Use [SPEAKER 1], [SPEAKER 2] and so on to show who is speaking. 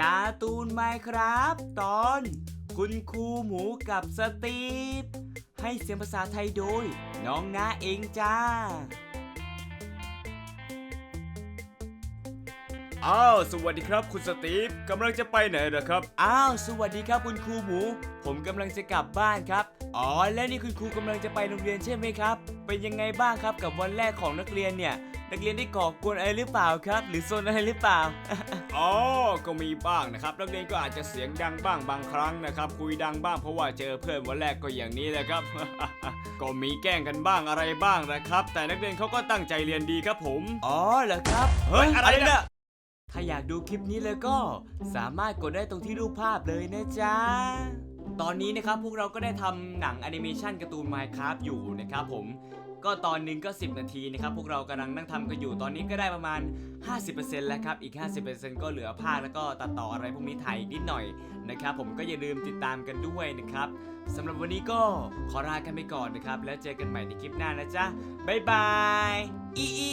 [SPEAKER 1] การ์ตูนไมครับ ตอน คุณครูหมูกับสตีฟให้เสียงภาษาไทยโดย น้องน้าเองจ้า
[SPEAKER 2] อ้าว สวัสดีครับคุณสตีฟกำลังจะไปไหนเหรอครับ
[SPEAKER 1] อ้าว สวัสดีครับคุณครูหมู ผมกำลังจะกลับบ้านครับ อ๋อ และนี่คุณครูกำลังจะไปโรงเรียนใช่ไหมครับ เป็นยังไงบ้างครับกับวันแรกของนักเรียนเนี่ย นักเรียนได้ก่อกวนอะไรหรือเปล่าครับ หรือโซนอะไรหรือเปล่า
[SPEAKER 2] อ๋อ ก็มีบ้างนะครับนักเรียนก็อาจจะเสียงดังบ้างบางครั้งนะครับ คุยดังบ้างเพราะว่าเจอเพื่อนวันแรกก็อย่างนี้แหละครับ ก็มีแกล้งกันบ้างอะไรบ้างนะครับ แต่นักเรียนเขาก็ตั้งใจเรียนดีครับผม
[SPEAKER 1] อ๋อเหรอครับ
[SPEAKER 2] เฮ้ยอะไรเนี่ย
[SPEAKER 1] ถ้าอยากดูคลิปนี้แล้วก็ สามารถกดได้ตรงที่รูปภาพเลยนะจ๊ะตอนนี้นะครับพวกเราก็ได้ทำหนังแอนิเมชันการ์ตูน Minecraft อยู่นะครับผม ก็ตอนหนึ่งก็ 10 นาทีนะครับ พวกเรากำลังนั่งทำกันอยู่ตอนนี้ก็ได้ประมาณ 50%แล้วครับ อีก 50%ก็เหลือภาคแล้วก็ตัดต่ออะไรพวกนี้ถ่ายอีกนิดหน่อยนะครับ ผมก็อย่าลืมติดตามกันด้วยนะครับสำหรับวันนี้ก็ขอลากันไปก่อนนะครับ แล้วเจอกันใหม่ในคลิปหน้านะจ๊ะบ๊ายบายอีอี